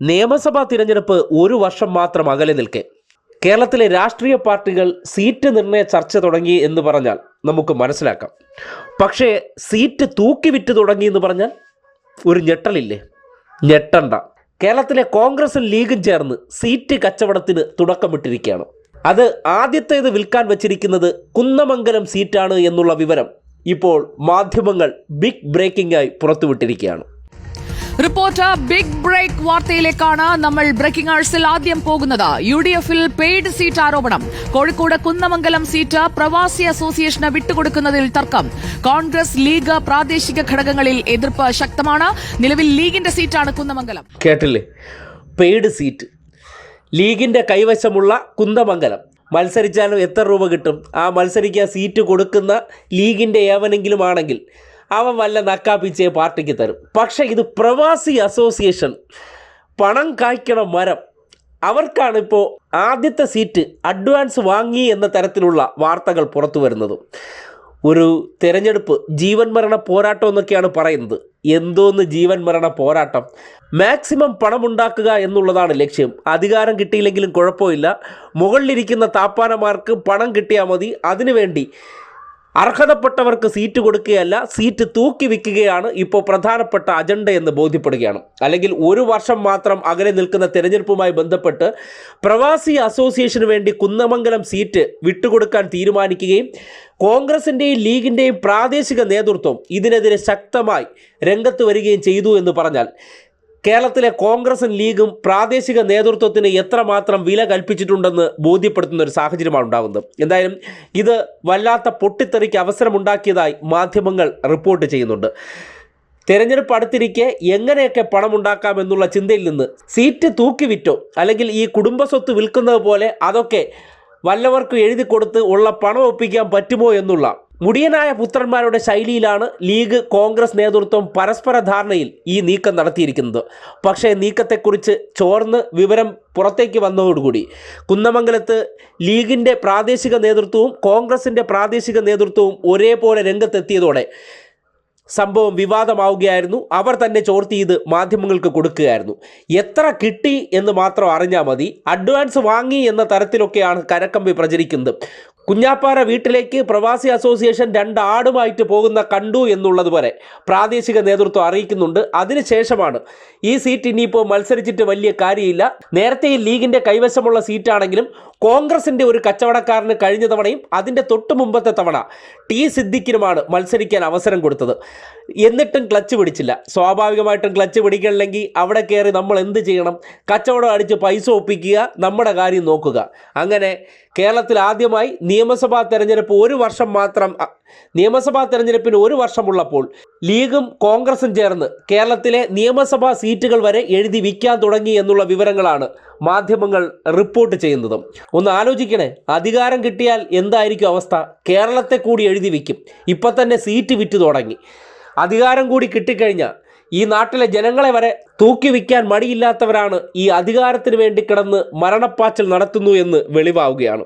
നിയമസഭാ തിരഞ്ഞെടുപ്പ് ഒരു വർഷം മാത്രം അകലെ നിൽക്കെ. കേരളത്തിലെ രാഷ്ട്രീയ പാർട്ടികൾ സീറ്റ് നിർണയ ചർച്ച തുടങ്ങി എന്ന് പറഞ്ഞാൽ നമുക്ക് മനസ്സിലാക്കാം. പക്ഷേ സീറ്റ് തൂക്കി വിറ്റ് തുടങ്ങി എന്ന് പറഞ്ഞാൽ ഒരു ഞെട്ടലില്ലേ? ഞെട്ടണ്ട. കേരളത്തിലെ കോൺഗ്രസും ലീഗും ചേർന്ന് സീറ്റ് കച്ചവടത്തിന് തുടക്കമിട്ടിരിക്കുകയാണ്. അത് ആദ്യത്തേത് വിൽക്കാൻ വച്ചിരിക്കുന്നത് കുന്നമംഗലം സീറ്റാണ് എന്നുള്ള വിവരം ഇപ്പോൾ മാധ്യമങ്ങൾ ബിഗ് ബ്രേക്കിംഗായി പുറത്തുവിട്ടിരിക്കുകയാണ്. റിപ്പോർട്ടർ ബിഗ് ബ്രേക്ക് വാർത്തയിലേക്കാണ് നമ്മൾ ബ്രേക്കിംഗ് ആഴ്സിൽ ആദ്യം പോകുന്നത്. യു ഡി എഫിൽ പെയ്ഡ് സീറ്റ് ആരോപണം. കോഴിക്കോട് കുന്നമംഗലം സീറ്റ് പ്രവാസി അസോസിയേഷന് വിട്ടുകൊടുക്കുന്നതിൽ തർക്കം. കോൺഗ്രസ് ലീഗ് പ്രാദേശിക ഘടകങ്ങളിൽ എതിർപ്പ് ശക്തമാണ്. നിലവിൽ ലീഗിന്റെ സീറ്റാണ് കുന്നമംഗലം. കേട്ടില്ലേ? Paid seat. ലീഗിന്റെ കൈവശമുള്ള കുന്തമംഗലം മത്സരിച്ചാലും എത്ര രൂപ കിട്ടും? ആ മത്സരിക്കാൻ സീറ്റ് കൊടുക്കുന്ന ലീഗിന്റെ ഏവനെങ്കിലും ആണെങ്കിൽ അവൻ വല്ല നക്കാപ്പിച്ചേ പാർട്ടിക്ക് തരും. പക്ഷേ ഇത് പ്രവാസി അസോസിയേഷൻ പണം കായ്ക്കണ മരം. അവർക്കാണ് ഇപ്പോൾ ആദ്യത്തെ സീറ്റ് അഡ്വാൻസ് വാങ്ങി എന്ന തരത്തിലുള്ള വാർത്തകൾ പുറത്തു വരുന്നത്. ഒരു തിരഞ്ഞെടുപ്പ് ജീവൻ മരണ പോരാട്ടം എന്നൊക്കെയാണ് പറയുന്നത്. എന്തോന്ന് ജീവൻ മരണ പോരാട്ടം? മാക്സിമം പണമുണ്ടാക്കുക എന്നുള്ളതാണ് ലക്ഷ്യം. അധികാരം കിട്ടിയില്ലെങ്കിലും കുഴപ്പമില്ല. മുകളിലിരിക്കുന്ന താപ്പാനമാർക്ക് പണം കിട്ടിയാൽ മതി. അതിനുവേണ്ടി അർഹതപ്പെട്ടവർക്ക് സീറ്റ് കൊടുക്കുകയല്ല സീറ്റ് തൂക്കി വിൽക്കുകയാണ് ഇപ്പോൾ പ്രധാനപ്പെട്ട അജണ്ട എന്ന് ബോധ്യപ്പെടുകയാണ്. അല്ലെങ്കിൽ ഒരു വർഷം മാത്രം അകലെ നിൽക്കുന്ന തെരഞ്ഞെടുപ്പുമായി ബന്ധപ്പെട്ട് പ്രവാസി അസോസിയേഷന് വേണ്ടി കുന്നമംഗലം സീറ്റ് വിട്ടുകൊടുക്കാൻ തീരുമാനിക്കുകയും കോൺഗ്രസിന്റെയും ലീഗിന്റെയും പ്രാദേശിക നേതൃത്വം ഇതിനെതിരെ ശക്തമായി രംഗത്ത് വരികയും ചെയ്തു എന്ന് പറഞ്ഞാൽ കേരളത്തിലെ കോൺഗ്രസും ലീഗും പ്രാദേശിക നേതൃത്വത്തിന് എത്രമാത്രം വില കൽപ്പിച്ചിട്ടുണ്ടെന്ന് ബോധ്യപ്പെടുത്തുന്ന ഒരു സാഹചര്യമാണ് ഉണ്ടാകുന്നത് എന്തായാലും ഇത് വല്ലാത്ത പൊട്ടിത്തെറിക്ക് അവസരമുണ്ടാക്കിയതായി മാധ്യമങ്ങൾ റിപ്പോർട്ട് ചെയ്യുന്നുണ്ട്. തെരഞ്ഞെടുപ്പ് അടുത്തിരിക്കെ എങ്ങനെയൊക്കെ പണം ഉണ്ടാക്കാം എന്നുള്ള ചിന്തയിൽ നിന്ന് സീറ്റ് തൂക്കി വിറ്റോ അല്ലെങ്കിൽ ഈ കുടുംബസ്വത്ത് വിൽക്കുന്നത് പോലെ അതൊക്കെ വല്ലവർക്കും എഴുതി കൊടുത്ത് ഉള്ള പണം ഒപ്പിക്കാൻ പറ്റുമോ എന്നുള്ള മുടിയനായ പുത്രന്മാരുടെ ശൈലിയിലാണ് ലീഗ് കോൺഗ്രസ് നേതൃത്വം പരസ്പര ധാരണയിൽ ഈ നീക്കം നടത്തിയിരിക്കുന്നത്. പക്ഷേ നീക്കത്തെക്കുറിച്ച് ചോർന്ന് വിവരം പുറത്തേക്ക് വന്നതോടുകൂടി കുന്നമംഗലത്ത് ലീഗിന്റെ പ്രാദേശിക നേതൃത്വവും കോൺഗ്രസിന്റെ പ്രാദേശിക നേതൃത്വവും ഒരേപോലെ രംഗത്തെത്തിയതോടെ സംഭവം വിവാദമാവുകയായിരുന്നു. അവർ തന്നെ ചോർത്തി ഇത് മാധ്യമങ്ങൾക്ക് കൊടുക്കുകയായിരുന്നു. എത്ര കിട്ടി എന്ന് മാത്രം അറിഞ്ഞാൽ മതി. അഡ്വാൻസ് വാങ്ങി എന്ന തരത്തിലൊക്കെയാണ് കരക്കമ്പി പ്രചരിക്കുന്നത്. കുഞ്ഞാപ്പാറ വീട്ടിലേക്ക് പ്രവാസി അസോസിയേഷൻ രണ്ട് ആടുമായിട്ട് പോകുന്ന കണ്ടു എന്നുള്ളത് വരെ പ്രാദേശിക നേതൃത്വം അറിയിക്കുന്നുണ്ട്. അതിനുശേഷമാണ് ഈ സീറ്റ് ഇനിയിപ്പോൾ മത്സരിച്ചിട്ട് വലിയ കാര്യമില്ല. നേരത്തെ ഈ ലീഗിന്റെ കൈവശമുള്ള സീറ്റാണെങ്കിലും കോൺഗ്രസിന്റെ ഒരു കച്ചവടക്കാരന് കഴിഞ്ഞ തവണയും അതിന്റെ തൊട്ടു മുമ്പത്തെ തവണ ടി സിദ്ദിഖിനുമാണ് മത്സരിക്കാൻ അവസരം കൊടുത്തത്. എന്നിട്ടും ക്ലച്ച് പിടിച്ചില്ല. സ്വാഭാവികമായിട്ടും ക്ലച്ച് പിടിക്കണില്ലെങ്കിൽ അവിടെ കയറി നമ്മൾ എന്ത് ചെയ്യണം? കച്ചവടം അടിച്ച് പൈസ ഒപ്പിക്കുക നമ്മുടെ കാര്യം നോക്കുക. അങ്ങനെ കേരളത്തിൽ ആദ്യമായി നിയമസഭാ തെരഞ്ഞെടുപ്പ് ഒരു വർഷം മാത്രം നിയമസഭാ തെരഞ്ഞെടുപ്പിന് ഒരു വർഷമുള്ളപ്പോൾ ലീഗും കോൺഗ്രസും ചേർന്ന് കേരളത്തിലെ നിയമസഭാ സീറ്റുകൾ വരെ എഴുതി വിൽക്കാൻ തുടങ്ങി എന്നുള്ള വിവരങ്ങളാണ് മാധ്യമങ്ങൾ റിപ്പോർട്ട് ചെയ്യുന്നതും. ഒന്ന് ആലോചിക്കണേ അധികാരം കിട്ടിയാൽ എന്തായിരിക്കും അവസ്ഥ? കേരളത്തെ കൂടി എഴുതി വയ്ക്കും ഇപ്പം തന്നെ സീറ്റ് വിറ്റ് തുടങ്ങി. അധികാരം കൂടി കിട്ടിക്കഴിഞ്ഞാൽ ഈ നാട്ടിലെ ജനങ്ങളെ വരെ തൂക്കി വിൽക്കാൻ മടിയില്ലാത്തവരാണ് ഈ അധികാരത്തിന് വേണ്ടി കിടന്ന് മരണപ്പാച്ചൽ നടത്തുന്നു എന്ന് വെളിവാവുകയാണ്.